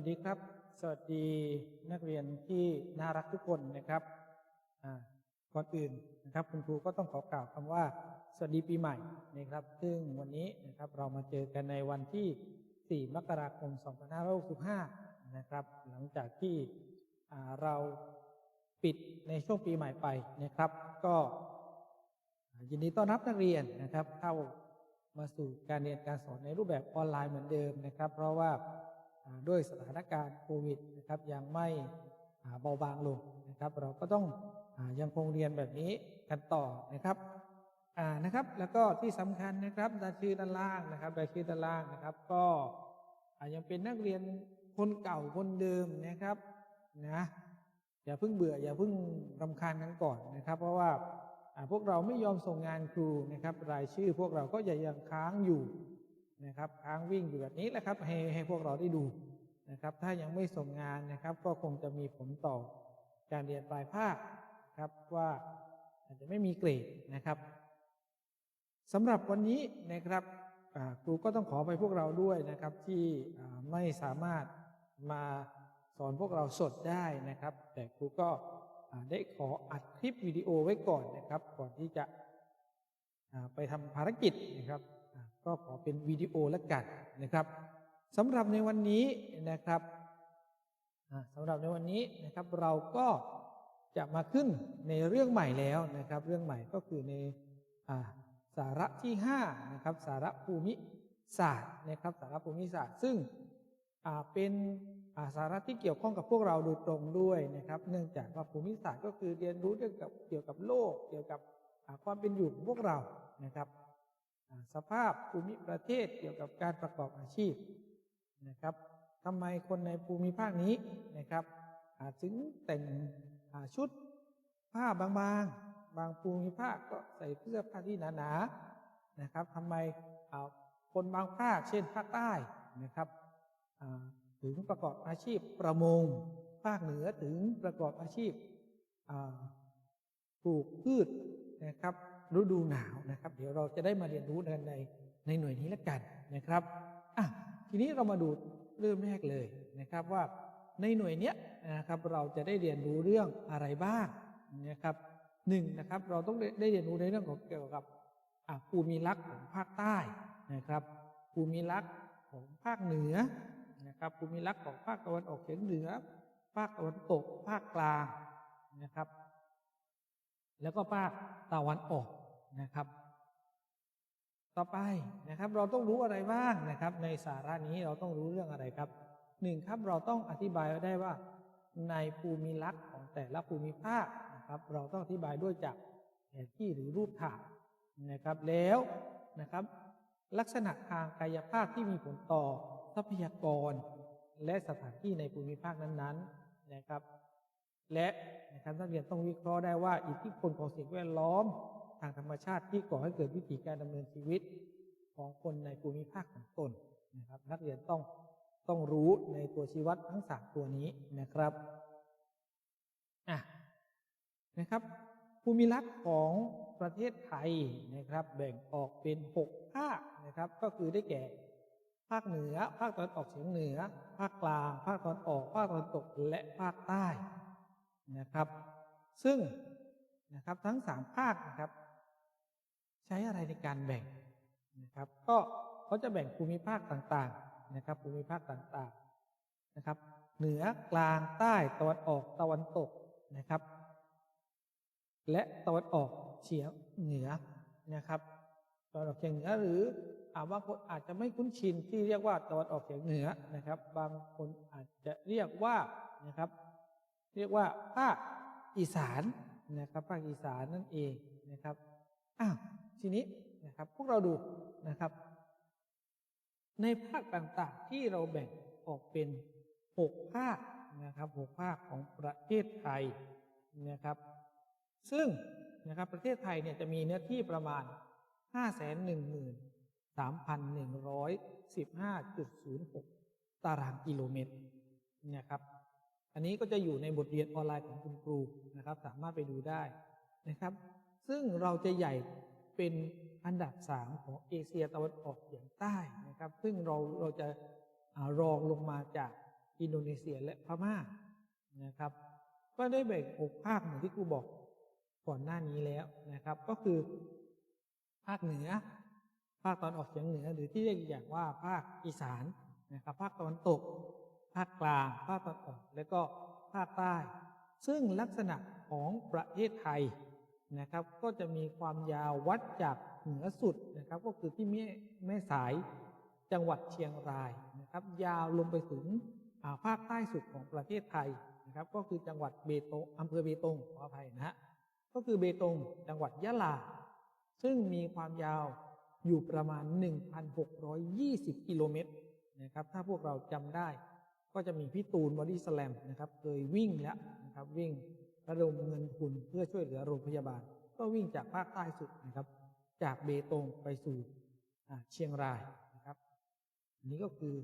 วัสดีครับ สวัสดีนักเรียนที่น่ารักทุกคนนะครับก่อนอื่นนะครับ คุณครูก็ต้องขอกล่าวคำว่า สวัสดีปีใหม่นะครับ ซึ่งวันนี้นะครับเรามาเจอกันในวันที่ 4 มกราคม 2565 นะครับ หลังจากที่เราปิดในช่วงปีใหม่ไปนะครับ ก็ยินดีต้อนรับนักเรียนนะครับ เข้ามาสู่การเรียนการสอนในรูปแบบออนไลน์เหมือนเดิมนะครับ เพราะว่า ด้วยสถานการณ์โควิดนะครับยังไม่เบาบางลงนะครับ เราก็ต้องอยังคงเรียนแบบนี้กันต่อนะครับอ่านะครับ แล้วก็ที่สำคัญนะครับรายชื่อด้านล่างนะครับรายชื่อด้านล่างนะครับ ก็ยังเป็นนักเรียนคนเก่าคนเดิมนะครับนะอย่าเพิ่งเบื่ออย่าเพิ่งรำคาญกันก่อนนะครับ เพราะว่าพวกเราไม่ยอมส่งงานครูนะครับ รายชื่อพวกเราก็ยังยังค้างอยู่นะครับ ค้างวิ่งอยู่แบบนี้แหละครับให้ให้พวกเราได้ดู นะครับ ถ้ายังไม่ส่งงานนะครับ ก็คงจะมีผลต่อการเรียนปลายภาคครับว่าอาจจะไม่มีเกรดนะครับสำหรับวันนี้นะครับครูก็ต้องขอไปพวกเราด้วยนะครับที่ไม่สามารถมาสอนพวกเราสดได้นะครับ แต่ครูก็ได้ขออัดคลิปวิดีโอไว้ก่อนนะครับ ก่อนที่จะไปทำภารกิจนะครับ ก็ขอเป็นวิดีโอแล้วกันนะครับ สำหรับในวันนี้นะครับสำหรับในวันนี้นะครับเราก็จะมาขึ้นในเรื่องใหม่แล้วนะครับ เรื่องใหม่ก็คือในอสาระที่5นะครับสาระภูมิศาสตร์นะครับสาระภูมิศาสตร์ ซึ่งเป็นาสาระที่เกี่ยวข้องกับพวกเราโดยตรงด้วยนะครับ เนื่องจากว่าภูมิศาสตร์ก็คือเรียนรู้เรื่องกับเกี่ยวกับโลก เกี่ยวกับความเป็นอยู่ของพวกเรานะครับ สภาพภูมิประเทศเกี่ยวกับการประกอบอาชีพ นะครับทำไมคนในภูมิภาคนี้นะครับอาถึงแต่งชุดผ้าบางๆบางภูมิภาคก็ใส่เสื้อผ้าที่หนาๆนะครับทำไมอ่าคนบางภาคเช่นภาคใต้นะครับถึงประกอบอาชีพประมง ภาคเหนือถึงประกอบอาชีพปลูกพืชนะครับฤดูหนาวนะครับ เดี๋ยวเราจะได้มาเรียนรู้กันในในหน่วยนี้แล้วกันนะครับอะ ทีนี้เรามาดูเริ่มแรกเลยนะครับว่าในหน่วยเนี้ยนะครับเราจะได้เรียนรู้เรื่องอะไรบ้างนะครับหนึ่งนะครับเราต้องได้เรียนรู้ในเรื่องของเกี่ยวกับภูมิลักษณ์ของภาคใต้นะครับภูมิลักษณ์ของภาคเหนือนะครับภูมิลักษณ์ของภาคตะวันออกเฉียงเหนือ ภาคตะวันตก ภาคกลางนะครับ แล้วก็ภาคตะวันออกนะครับ ต่อไปนะครับเราต้องรู้อะไรบ้างนะครับ ในสาระนี้เราต้องรู้เรื่องอะไรครับหนึ่งครับเราต้องอธิบายไว้ได้ว่า ในภูมิลักษณ์ของแต่ละภูมิภาคนะครับเราต้องอธิบายด้วยจากแผนที่หรือรูปถ่ายนะครับแล้วนะครับ ลักษณะทางกายภาพที่มีผลต่อทรัพยากร และสถานที่ในภูมิภาคนั้นๆนะครับ และนะครับนักเรียนต้องวิเคราะห์ได้ว่าอิทธิพลของสิ่งแวดล้อม ทางธรรมชาติที่ก่อให้เกิดวิถีการดำเนินชีวิตของคนในภูมิภาคของตนนะครับนักเรียนต้องต้องรู้ในตัวชีวัดทั้งสามตัวนี้นะครับอะนะครับภูมิลักษณ์ของประเทศไทยนะครับ แบ่งออกเป็นหกภาคนะครับ ก็คือได้แก่ ภาคเหนือ ภาคตะวันออกเฉียงเหนือ ภาคกลาง ภาคตะวันออก ภาคตะวันตกและภาคใต้นะครับ ซึ่งนะครับทั้งสามภาคนะครับ ใช้อะไรในการแบ่งนะครับ ก็เขาจะแบ่งภูมิภาคต่างๆนะครับ ภูมิภาคต่างๆนะครับ เหนือกลางใต้ตะวันออกตะวันตกนะครับ และตะวันออกเฉียงเหนือนะครับตะวันออกเฉียงเหนือหรืออาบางคนอาจจะไม่คุ้นชินที่เรียกว่าตะวันออกเฉียงเหนือนะครับ บางคนอาจจะเรียกว่านะครับ เรียกว่าภาคอีสานนะครับภาคอีสานนั่นเองนะครับอ้าว ทีนี้นะครับพวกเราดูนะครับ ในภาคต่างๆที่เราแบ่งออกเป็นหกภาคนะครับหกภาคของประเทศไทยนะครับ ซึ่งนะครับประเทศไทยเนี่ยจะมีเนื้อที่ประมาณ 5 1 1 3 1 1 5 0 6 ตารางกิโลเมตรนะครับ อันนี้ก็จะอยู่ในบทเรียนออนไลน์ของคุณครูนะครับ สามารถไปดูได้นะครับ ซึ่งเราจะใหญ่ เป็นอันดับสามของเอเชียตะวันออกเฉียงใต้นะครับ ซึ่งเราเราจะรองลงมาจากอินโดนีเซียและพม่านะครับ ก็ได้แบ่งออกภาคเหมือนที่ครูบอกก่อนหน้านี้แล้วนะครับ ก็คือภาคเหนือ ภาคตอนออกเฉียงเหนือ หรือที่เรียกอีกอย่างว่าภาคอีสานนะครับ ภาคตะวันตก ภาคกลาง ภาคตะวันออก และก็ภาคใต้ ซึ่งลักษณะของประเทศไทย นะครับ ก็จะมีความยาววัดจากเหนือสุดนะครับ ก็คือที่แม่แม่สายจังหวัดเชียงรายนะครับ ยาวลงไปถึงาภาคใต้สุดของประเทศไทยนะครับ ก็คือจังหวัดเบตงอำเภอเบตงขออภัยนะฮะก็คือเบตงจังหวัดยะลา ซึ่งมีความยาวอยู่ประมาณ 1,620 กิโลเมตรนะครับ ถ้าพวกเราจำได้ก็จะมีพี่ตูนบอดี้สแลมนะครับ เคยวิ่งแล้วนะครับวิ่ง ระดมเงินทุนเพื่อช่วยเหลือโรงพยาบาล ก็วิ่งจากภาคใต้สุดนะครับ จากเบตงไปสู่เชียงรายนะครับ อันนี้ก็คือ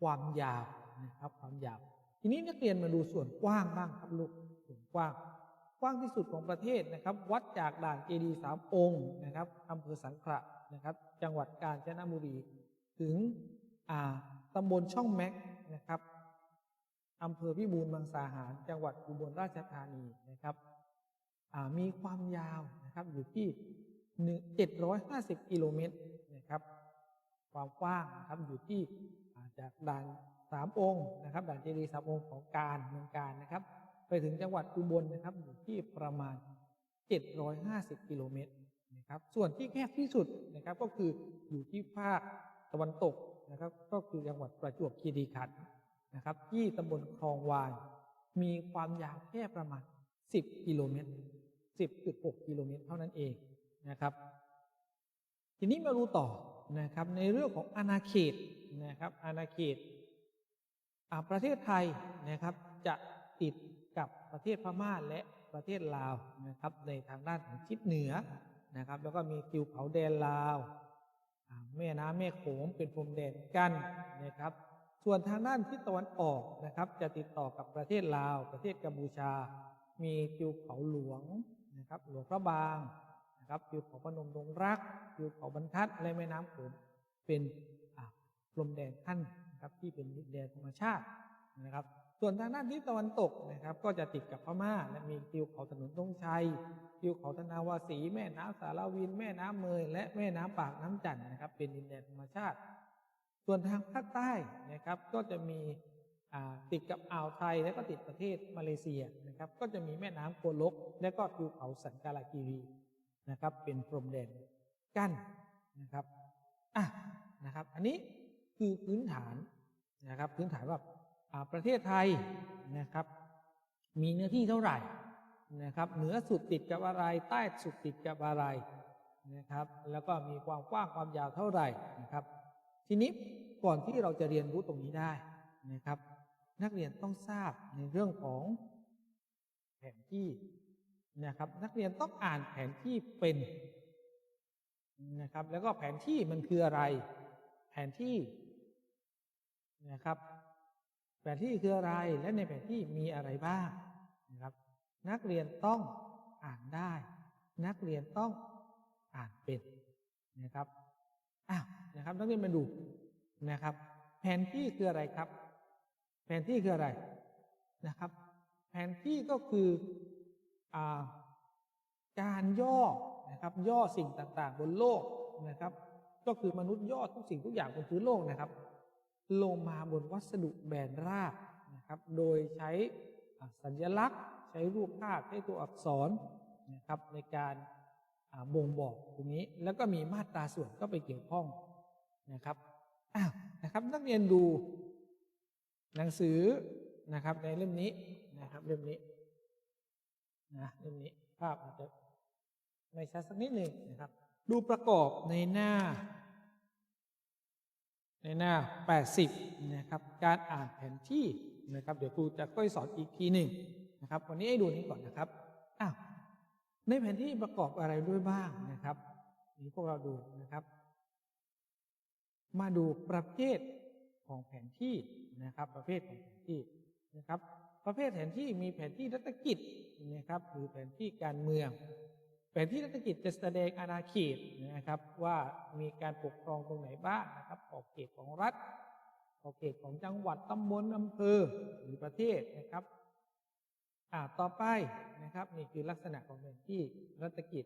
ความยาวนะครับ ความยาว ทีนี้นักเรียนมาดูส่วนกว้างบ้างครับลูกส่วนกว้าง กว้างที่สุดของประเทศนะครับ วัดจากด่านเจดีสามองค์นะครับอำเภอสังขละนะครับ จังหวัดกาญจนบุรี ถึงตำบลช่องแม็กนะครับ อำเภอพิบูลมังสาหาร จังหวัดอุบลราชธานีนะครับมีความยาวนะครับอยู่ที่เจ็ดร้อยห้าสิบกิโลเมตรนะครับ ความกว้างนะครับอยู่ที่จากด่านสามองค์นะครับด่านเจดีย์สามองค์ของการเมืองการนะครับ ไปถึงจังหวัดอุบลนะครับอยู่ที่ประมาณ 750กิโลเมตรนะครับส่วนที่แคบที่สุดนะครับก็คืออยู่ที่ภาคตะวันตกนะครับ ก็คือจังหวัดประจวบคีรีขันธ์ นะครับที่ตำบลคลองวาน มีความยาวแค่ประมาณ 10 กิโลเมตร 10.6 กิโลเมตร เท่านั้นเองนะครับ ทีนี้มาดูต่อนะครับในเรื่องของอาณาเขตนะครับอาณาเขตประเทศไทยนะครับจะติดกับประเทศพม่าและประเทศลาวนะครับในทางด้านของทิศเหนือนะครับแล้วก็มีทิวเขาแดนลาว แม่น้ำแม่โขงเป็นพรมแดนกันนะครับ ส่วนทางด้านทิศตะวันออกนะครับ จะติดต่อกับประเทศลาว ประเทศกัมพูชา มีทิวเขาหลวงนะครับหลวงพระบางนะครับทิวเขาพนมดงรักทิวเขาบรรทัดและแม่น้ำโขงเป็นอ่าพรมแดนขั้นนะครับที่เป็นดินแดนธรรมชาตินะครับ ส่วนทางด้านทิศตะวันตกนะครับ ก็จะติดกับพม่าและมีทิวเขาถนนตงชัยทิวเขาธนาวาสีแม่น้ำสารวิน แม่น้ำเมยและแม่น้ำปากน้ำจันนะครับ เป็นดินแดนธรรมชาติ ส่วนทางภาคใต้นะครับก็จะมีติดกับอ่าวไทยและก็ติดประเทศมาเลเซียนะครับก็จะมีแม่น้ำโกลก และก็ทิวเขาสันกาลากีรีนะครับเป็นพรมแดนกั้นนะครับอะนะครับอันนี้คือพื้นฐานนะครับพื้นฐานว่าประเทศไทยนะครับมีเนื้อที่เท่าไหร่นะครับเหนือสุดติดกับอะไรใต้สุดติดกับอะไรนะครับแล้วก็มีความกว้างความยาวเท่าไหร่นะครับ ทีนี้ก่อนที่เราจะเรียนรู้ตรงนี้ได้นะครับ นักเรียนต้องทราบในเรื่องของแผนที่นะครับ นักเรียนต้องอ่านแผนที่เป็นนะครับ แล้วก็แผนที่มันคืออะไร แผนที่นะครับ แผนที่คืออะไรและในแผนที่มีอะไรบ้างนะครับ นักเรียนต้องอ่านได้ นักเรียนต้องอ่านเป็นนะครับอ้าว นะครับนักเรียนมาดูนะครับ แผนที่คืออะไรครับ แผนที่คืออะไรนะครับ แผนที่ก็คืออการย่อนะครับ ย่อสิ่งต่างๆ บนโลกนะครับ ก็คือมนุษย์ย่อทุกสิ่งทุกอย่างบนพื้นโลกนะครับ ลงมาบนวัสดุแบนราบนะครับ โดยใช้สัญลักษณ์ ใช้รูปภาพใช้ตัวอักษรนะครับในการบ่งบอกตรงนี้แล้วก็มีมาตราส่วนก็ไปเกี่ยวข้อง นะครับอ้าวนะครับนักเรียนดูหนังสือนะครับ ในเล่มนี้นะครับเล่มนี้นะเล่มนี้ภาพอาจจะไม่ชัดสักนิดหนึ่งนะครับ ดูประกอบในหน้า ในหน้า 80 นะครับ การอ่านแผนที่นะครับ เดี๋ยวครูจะค่อยสอนอีกทีหนึ่งนะครับ วันนี้ให้ดูนี้ก่อนนะครับอ้าวในแผนที่ประกอบอะไรด้วยบ้างนะครับนี่พวกเราดูนะครับ มาดูประเภทของแผนที่นะครับ ประเภทของแผนที่นะครับ ประเภทแผนที่มีแผนที่รัฐกิจนะครับหรือแผนที่การเมือง แผนที่รัฐกิจจะแสดงอาณาเขตนะครับว่ามีการปกครองตรงไหนบ้างนะครับขอบเขตของรัฐขอบเขตของจังหวัดตำบลอำเภอหรือประเทศนะครับอ่าต่อไปนะครับนี่คือลักษณะของแผนที่รัฐกิจ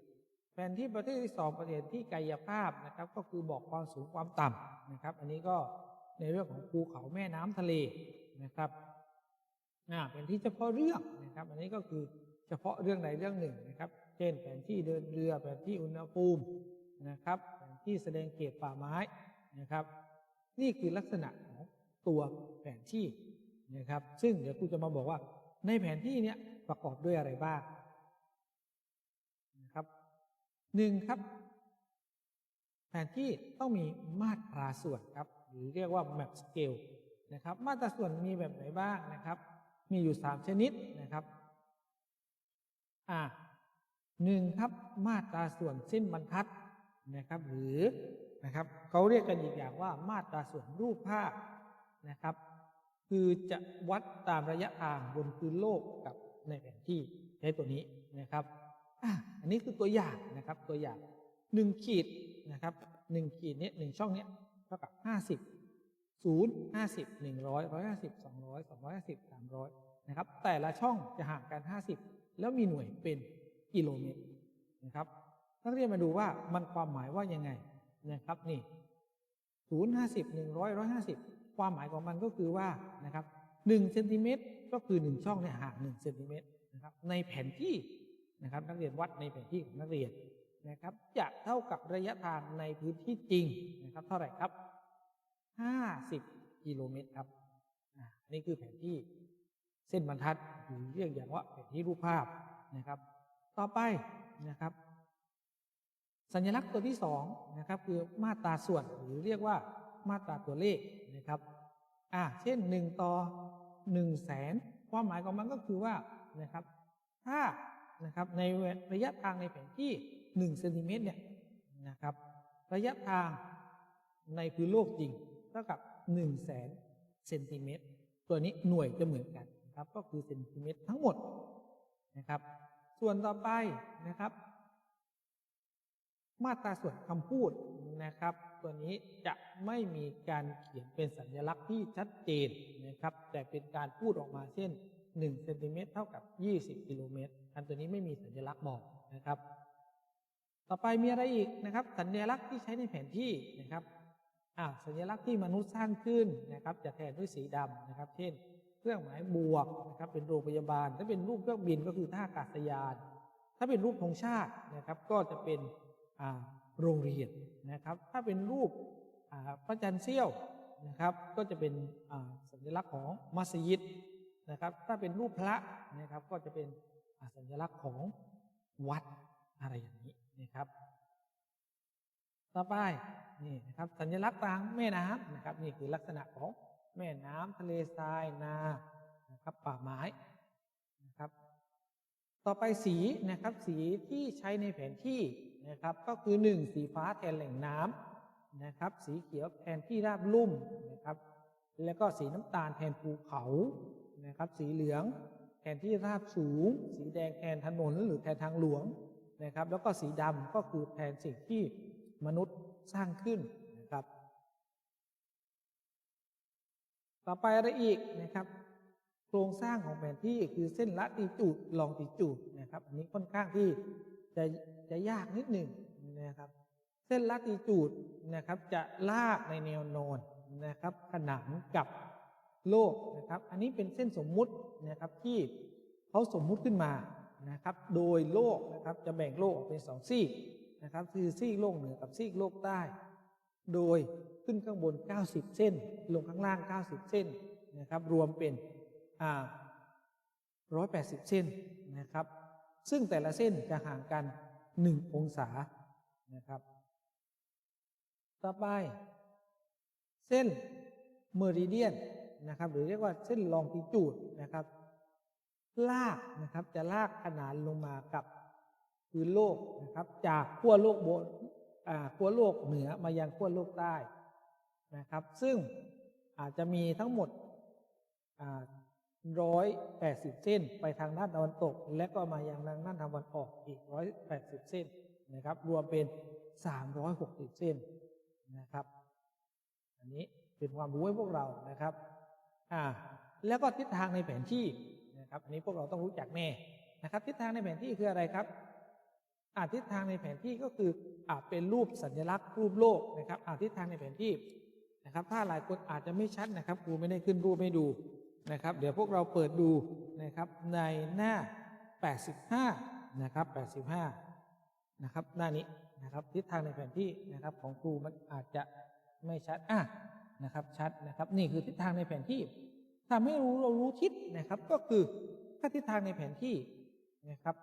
แผนที่ประเทศที่สองประเทศที่กายภาพนะครับ ก็คือบอกความสูงความต่ำนะครับ อันนี้ก็ในเรื่องของภูเขาแม่น้ำทะเลนะครับอ่าแผนที่เฉพาะเรื่องนะครับ อันนี้ก็คือเฉพาะเรื่องใดเรื่องหนึ่งนะครับ เช่นแผนที่เดินเรือแผนที่อุณหภูมินะครับ แผนที่แสดงเขตป่าไม้นะครับ นี่คือลักษณะของตัวแผนที่นะครับ ซึ่งเดี๋ยวครูจะมาบอกว่าในแผนที่เนี้ยประกอบด้วยอะไรบ้าง หนึ่งครับ แผนที่ต้องมีมาตราส่วนครับ หรือเรียกว่า map scale นะครับ มาตราส่วนมีแบบไหนบ้างนะครับ มีอยู่ 3 ชนิดนะครับอ่าหนึ่งครับมาตราส่วนเส้นบรรทัดนะครับ หรือนะครับเขาเรียกกันอีกอย่างว่ามาตราส่วนรูปภาพนะครับ คือจะวัดตามระยะทางบนพื้นโลกกับในแผนที่ใช้ตัวนี้นะครับ อันนี้คือตัวอย่างนะครับตัวอย่างหนึ่งขีดนะครับหนึ่งขีดเนี้ยหนึ่งช่องเนี้ยเท่ากับห้าสิบศูนย์ห้าสิบหนึ่งร้อยร้อยห้าสิบสองร้อยสองร้อยห้าสิบสามร้อยนะครับ แต่ละช่องจะห่างกันห้าสิบแล้วมีหน่วยเป็นกิโลเมตรนะครับนักเรียนมาดูว่ามันความหมายว่ายังไงนะครับนี่ศูนย์ห้าสิบหนึ่งร้อยร้อยห้าสิบความหมายของมันก็คือว่านะครับหนึ่งเซนติเมตรก็คือหนึ่งช่องเนี่ยห่างหนึ่งเซนติเมตรนะครับในแผนที่ นะครับ นักเรียนวัดในแผนที่ของนักเรียนนะครับ จะเท่ากับระยะทางในพื้นที่จริงนะครับ เท่าไหร่ครับห้าสิบกิโลเมตรครับอ่านี่คือแผนที่เส้นบรรทัดหรือเรียกอย่างว่าแผนที่รูปภาพนะครับ ต่อไปนะครับ สัญลักษณ์ตัวที่สองนะครับคือมาตราส่วนหรือเรียกว่ามาตราตัวเลขนะครับอ่าเช่นหนึ่งต่อหนึ่งแสนความหมายของมันก็คือว่านะครับ ถ้า นะครับในระยะทางในแผนที่หนึ่งเซนติเมตรเนี่ยนะครับระยะทางในพื้นโลกจริงเท่ากับหนึ่งแสนเซนติเมตรตัวนี้หน่วยจะเหมือนกันนะครับก็คือเซนติเมตรทั้งหมดนะครับ ส่วนต่อไปนะครับ มาตราส่วนคำพูดนะครับ ตัวนี้จะไม่มีการเขียนเป็นสัญลักษณ์ที่ชัดเจนนะครับ แต่เป็นการพูดออกมาเช่น1เซนติเมตรเท่ากับ 20กิโลเมตร อันตัวนี้ไม่มีสัญลักษณ์บอกนะครับ ต่อไปมีอะไรอีกนะครับ สัญลักษณ์ที่ใช้ในแผนที่นะครับอ่าสัญลักษณ์ที่มนุษย์สร้างขึ้นนะครับ จะแทนด้วยสีดำนะครับ เช่น เครื่องหมายบวกนะครับ เป็นโรงพยาบาล ถ้าเป็นรูปเครื่องบินก็คือท่าอากาศยาน ถ้าเป็นรูปธงชาตินะครับ ก็จะเป็นอ่าโรงเรียนนะครับ ถ้าเป็นรูปอ่าพระจันทร์เสี้ยวนะครับ ก็จะเป็นอ่าสัญลักษณ์ของมัสยิดนะครับ ถ้าเป็นรูปพระนะครับก็จะเป็น สัญลักษณ์ของวัดอะไรอย่างนี้นะครับ ต่อไปนี่นะครับสัญลักษณ์ทางแม่น้ำนะครับ นี่คือลักษณะของแม่น้ำทะเลทรายนานะครับป่าไม้นะครับ ต่อไปสีนะครับสีที่ใช้ในแผนที่นะครับก็คือหนึ่งสีฟ้าแทนแหล่งน้ำนะครับ สีเขียวแทนที่ราบลุ่มนะครับ แล้วก็สีน้ำตาลแทนภูเขานะครับ สีเหลือง แทนที่ราบสูง สีแดงแทนถนนหรือแทนทางหลวงนะครับ แล้วก็สีดำก็คือแทนสิ่งที่มนุษย์สร้างขึ้นนะครับ ต่อไปอะไรอีกนะครับ โครงสร้างของแผนที่คือเส้นละติจูดลองติจูดนะครับอันนี้ค่อนข้างที่จะจะยากนิดหนึ่งนะครับ เส้นละติจูดนะครับจะลากในแนวนอนนะครับ ขนานกับ โลกนะครับ อันนี้เป็นเส้นสมมุตินะครับที่เขาสมมุติขึ้นมานะครับ โดยโลกนะครับจะแบ่งโลกออกเป็นสองซีกนะครับคือซีกโลกเหนือกับซีกโลกใต้ โดยขึ้นข้างบน 90 เส้น ลงข้างล่าง 90 เส้นนะครับ รวมเป็นอ่า180 เส้นนะครับ ซึ่งแต่ละเส้นจะห่างกัน 1 องศานะครับ ต่อไป เส้นเมริเดียน นะครับ หรือเรียกว่าเส้นลองติจูดนะครับ ลากนะครับจะลากขนานลงมากับพื้นโลกนะครับ จากขั้วโลกบนอ่าขั้วโลกเหนือมายังขั้วโลกใต้นะครับ ซึ่งอาจจะมีทั้งหมดร้อยแปดสิบเส้น ไปทางด้านตะวันตก และก็มายังทางด้านตะวันออกอีกร้อยแปดสิบเส้นนะครับ รวมเป็นสามร้อยหกสิบเส้นนะครับ อันนี้เป็นความรู้ให้พวกเรานะครับ อ่าแล้วก็ทิศทางในแผนที่นะครับอันนี้พวกเราต้องรู้จักแน่นะครับ ทิศทางในแผนที่คืออะไรครับอาทิศทางในแผนที่ก็คืออ่าเป็นรูปสัญลักษณ์รูปโลกนะครับอาทิศทางในแผนที่นะครับ ถ้าหลายคนอาจจะไม่ชัดนะครับครูไม่ได้ขึ้นรูปให้ดูนะครับ เดี๋ยวพวกเราเปิดดูนะครับในหน้า 85 นะครับ 85 นะครับ หน้านี้นะครับทิศทางในแผนที่นะครับของครูมันอาจจะไม่ชัดอะ นะครับชัดนะครับนี่คือทิศทางในแผนที่ทำให้รู้เรารู้ทิศนะครับ ก็คือถ้าทิศทางในแผนที่นะครับ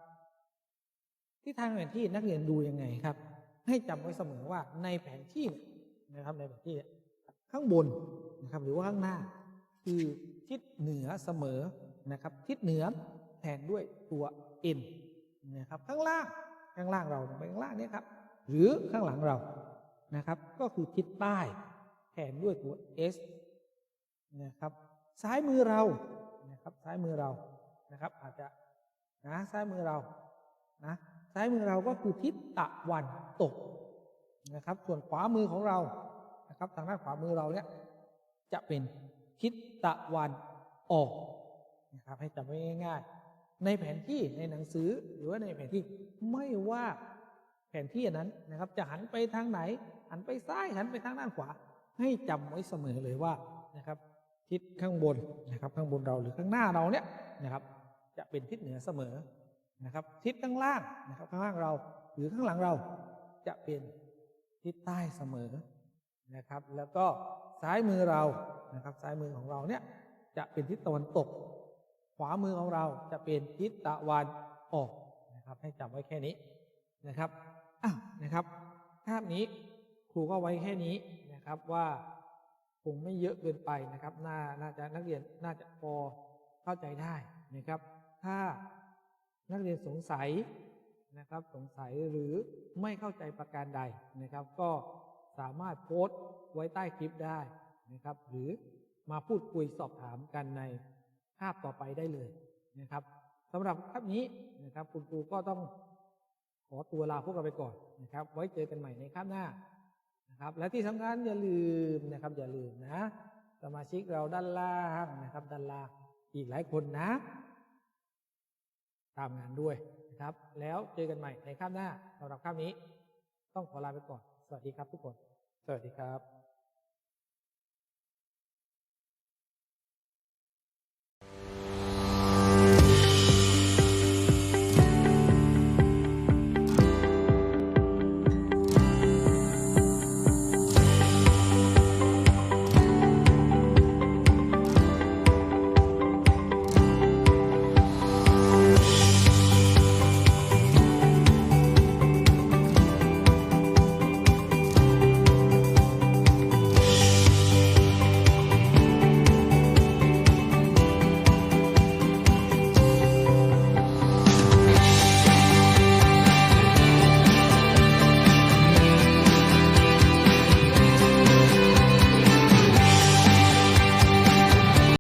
ทิศทางแผนที่นักเรียนดูยังไงครับ ให้จำไว้เสมอว่าในแผนที่นะครับในแผนที่ข้างบนนะครับหรือว่าข้างหน้า คือทิศเหนือเสมอนะครับ ทิศเหนือแทนด้วยตัว n นะครับข้างล่างข้างล่างเราไปข้างล่างเนี่ยครับหรือข้างหลังเรานะครับ ก็คือทิศใต้ นด้วยตัว s นะครับซ้ายมือเรานะครับซ้ายมือเรานะครับ อาจจะนะซ้ายมือเรานะซ้ายมือเราก็คือทิศตะวันตกนะครับ ส่วนขวามือของเรานะครับทางด้านขวามือเราเนี่ยจะเป็นทิศตะวันออกนะครับให้จำไว้ง่ายๆ ในแผนที่ในหนังสือหรือว่าในแผนที่ไม่ว่าแผนที่อันนั้นนะครับ จะหันไปทางไหน หันไปซ้ายหันไปทางด้านขวา ให้จำไว้เสมอเลยว่านะครับ ทิศข้างบนนะครับข้างบนเราหรือข้างหน้าเราเนี่ยนะครับ จะเป็นทิศเหนือเสมอนะครับ ทิศข้างล่างนะครับ ข้างล่างเราหรือข้างหลังเราจะเป็นทิศใต้เสมอนะครับ แล้วก็ซ้ายมือเรานะครับ ซ้ายมือของเราเนี่ยจะเป็นทิศตะวันตก ขวามือของเราจะเป็นทิศตะวันออกนะครับ ให้จำไว้แค่นี้นะครับอ้าวนะครับภาพนี้ครูก็ไว้แค่นี้ นะครับว่าคงไม่เยอะเกินไปนะครับน่าน่าจะนักเรียนน่าจะพอเข้าใจได้นะครับ ถ้านักเรียนสงสัยนะครับสงสัยหรือไม่เข้าใจประการใดนะครับ ก็สามารถโพสต์ไว้ใต้คลิปได้นะครับ หรือมาพูดคุยสอบถามกันในภาพต่อไปได้เลยนะครับสำหรับคลิปนี้นะครับ คุณครูก็ต้องขอตัวลาพวกเราไปก่อนนะครับ ไว้เจอกันใหม่ในคลิปหน้า นะครับ และที่สำคัญอย่าลืมนะครับ อย่าลืมนะ สมาชิกเราด้านล่างนะครับ ด้านล่างอีกหลายคนนะ ตามงานด้วยนะครับ แล้วเจอกันใหม่ในคลิปหน้าสำหรับคลิปนี้ ต้องขอลาไปก่อน สวัสดีครับทุกคน สวัสดีครับ